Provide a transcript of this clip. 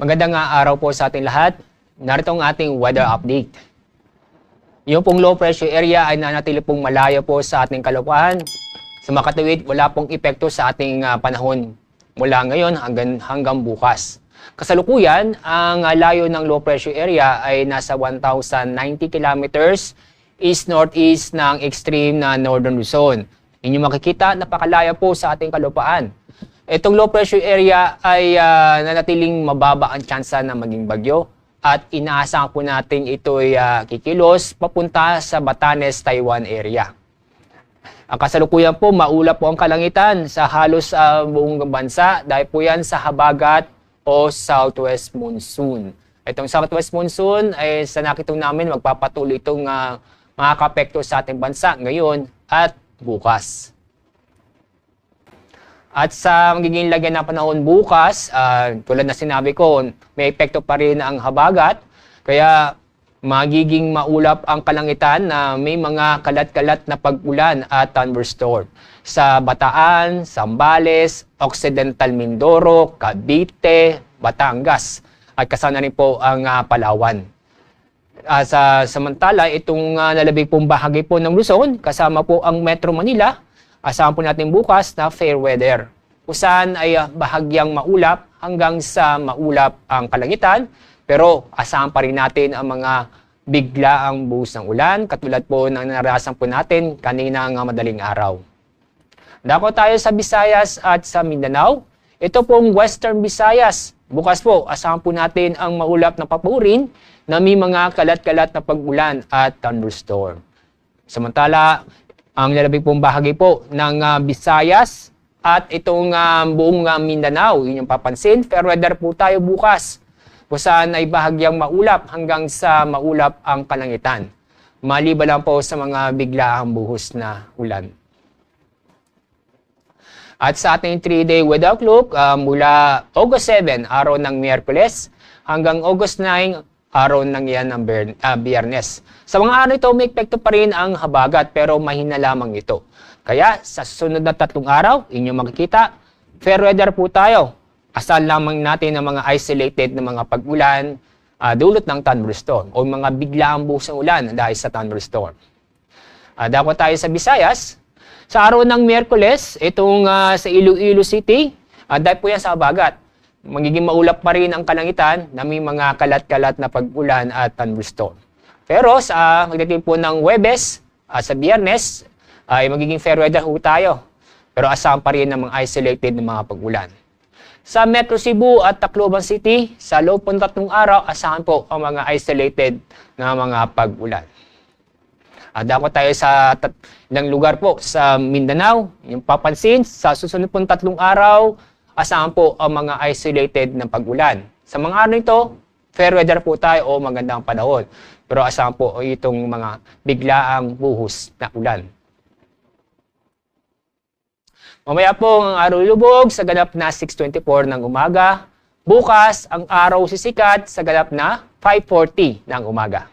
Magandang araw po sa ating lahat. Narito ang ating weather update. Yung pong low pressure area ay nanatili pong malayo po sa ating kalupaan. Sa makatuwid, wala pong epekto sa ating ah, panahon mula ngayon hanggang, hanggang bukas. Kasalukuyan, ang ah, layo ng low pressure area ay nasa 1,090 kilometers east-northeast ng extreme na northern Luzon. Inyo makikita, napakalaya po sa ating kalupaan. Itong low pressure area ay ah, nanatiling mababa ang tsansa na maging bagyo at inaasahan po natin ito'y ah, kikilos papunta sa Batanes, Taiwan area. Ang kasalukuyan po, maulap po ang kalangitan sa halos sa buong bansa dahil po yan sa habagat o southwest monsoon. Itong southwest monsoon ay sa nakitong namin magpapatuloy itong uh, makakapekto sa ating bansa ngayon at bukas. At sa magiging lagyan ng panahon bukas, ah, tulad na sinabi ko, may epekto pa rin ang habagat. Kaya magiging maulap ang kalangitan na may mga kalat-kalat na pag-ulan at thunderstorm. Sa Bataan, Sambales, Occidental Mindoro, Cavite, Batangas. At kasama rin po ang ah, Palawan. Ah, sa samantala, itong uh, nalabig pong bahagi po ng Luzon, kasama po ang Metro Manila, asahan po natin bukas na fair weather. Kung saan ay ah, bahagyang maulap hanggang sa maulap ang kalangitan, pero asahan pa rin natin ang mga bigla ang buhos ng ulan, katulad po ng narasan po natin kanina ng madaling araw. Dako tayo sa Visayas at sa Mindanao. Ito pong Western Visayas. Bukas po, asahan po natin ang maulap na papurin na may mga kalat-kalat na pag-ulan at thunderstorm. Samantala, ang lalabing pong bahagi po ng ah, Visayas at itong ah, buong ah, Mindanao, inyong papansin, fair weather po tayo bukas kung saan ay bahagyang maulap hanggang sa maulap ang kalangitan. Maliba lang po sa mga biglaang buhos na ulan. At sa ating 3-day weather outlook, ah, mula August 7, araw ng Miyerkules, hanggang August 9, araw ng yan ng ah, Biyernes. Sa mga araw ito, may epekto pa rin ang habagat pero mahina lamang ito. Kaya sa susunod na tatlong araw, inyong makikita, fair weather po tayo. Asal lamang natin ang mga isolated na mga pag-ulan ah, dulot ng thunderstorm o mga biglaang buhos ng ulan dahil sa thunderstorm. Uh, dako tayo sa Visayas. Sa araw ng Miyerkules, itong ah, sa Iloilo City, uh, dahil po yan sa habagat. Magiging maulap pa rin ang kalangitan na may mga kalat-kalat na pag-ulan at thunderstorm. Pero sa magdating po ng Webes, ah, sa Biyernes, ay magiging fair weather ho tayo. Pero asahan pa rin ng mga isolated na mga pag-ulan. Sa Metro Cebu at Tacloban City, sa loob po ng tatlong araw, asahan po ang mga isolated na mga pag-ulan. Dako tayo sa ilang lugar po sa Mindanao. Yung papansin, sa susunod pong tatlong araw, asahan po ang mga isolated na pag-ulan. Sa mga araw ito, fair weather po tayo o magandang panahon. Pero asahan po itong mga biglaang buhos na ulan. Mamaya po ang araw lubog sa ganap na 6.24 ng umaga. Bukas, ang araw sisikat sa ganap na 5.40 ng umaga.